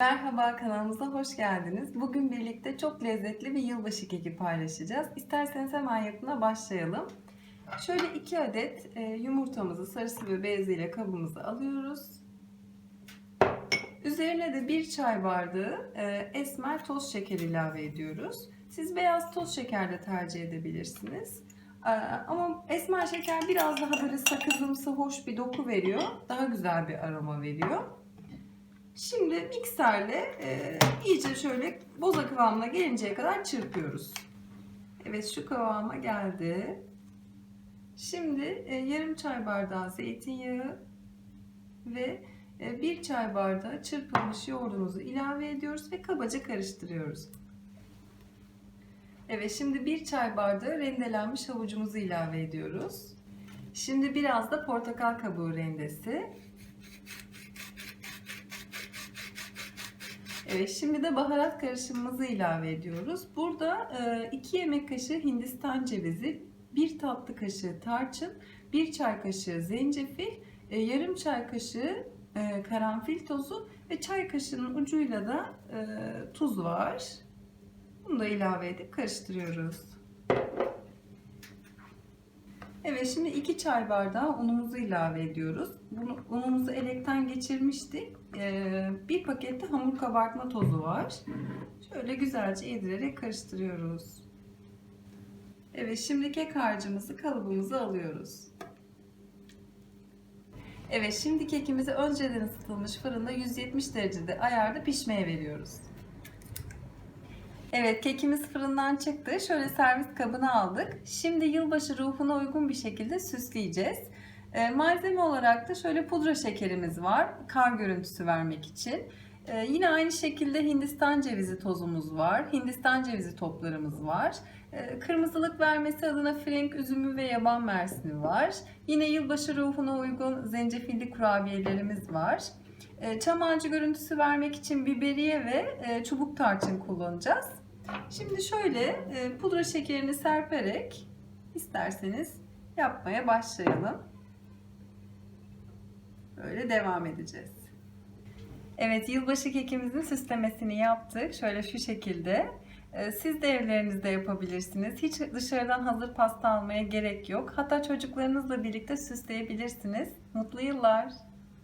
Merhaba kanalımıza hoş geldiniz. Bugün birlikte çok lezzetli bir yılbaşı keki paylaşacağız. İsterseniz hemen yapımına başlayalım. Şöyle 2 adet e, yumurtamızı sarısı ve beyazıyla kabımıza alıyoruz. Üzerine de 1 çay bardağı e, esmer toz şeker ilave ediyoruz. Siz beyaz toz şeker de tercih edebilirsiniz. E, Ama esmer şeker biraz daha böyle sakızımsı hoş bir doku veriyor. Daha güzel bir aroma veriyor. Şimdi mikserle e, iyice şöyle boza kıvamına gelinceye kadar çırpıyoruz. Evet şu kıvama geldi. Şimdi e, yarım çay bardağı zeytinyağı ve e, bir çay bardağı çırpılmış yoğurdumuzu ilave ediyoruz ve kabaca karıştırıyoruz. Evet şimdi bir çay bardağı rendelenmiş havucumuzu ilave ediyoruz. Şimdi biraz da portakal kabuğu rendesi. Evet, şimdi de baharat karışımımızı ilave ediyoruz. Burada 2 yemek kaşığı Hindistan cevizi, 1 tatlı kaşığı tarçın, 1 çay kaşığı zencefil, e, yarım çay kaşığı e, karanfil tozu ve çay kaşığının ucuyla da e, tuz var. Bunu da ilave edip karıştırıyoruz. Evet şimdi 2 çay bardağı unumuzu ilave ediyoruz. Bunu, unumuzu elekten geçirmiştik. Ee, bir pakette hamur kabartma tozu var. Şöyle güzelce yedirerek karıştırıyoruz. Evet şimdi kek harcımızı kalıbımıza alıyoruz. Evet şimdi kekimizi önceden ısıtılmış fırında 170 derecede ayarda pişmeye veriyoruz. Evet kekimiz fırından çıktı. Şöyle servis kabına aldık. Şimdi yılbaşı ruhuna uygun bir şekilde süsleyeceğiz. E, malzeme olarak da şöyle pudra şekerimiz var. Kar görüntüsü vermek için. E, yine aynı şekilde Hindistan cevizi tozumuz var. Hindistan cevizi toplarımız var. E, kırmızılık vermesi adına frenk üzümü ve yaban mersini var. Yine yılbaşı ruhuna uygun zencefilli kurabiyelerimiz var. Çam ağacı görüntüsü vermek için biberiye ve e, çubuk tarçın kullanacağız. Şimdi şöyle e, pudra şekerini serperek isterseniz yapmaya başlayalım. Böyle devam edeceğiz. Evet yılbaşı kekimizin süslemesini yaptık. Şöyle şu şekilde. E, Siz de evlerinizde yapabilirsiniz. Hiç dışarıdan hazır pasta almaya gerek yok. Hatta çocuklarınızla birlikte süsleyebilirsiniz. Mutlu yıllar.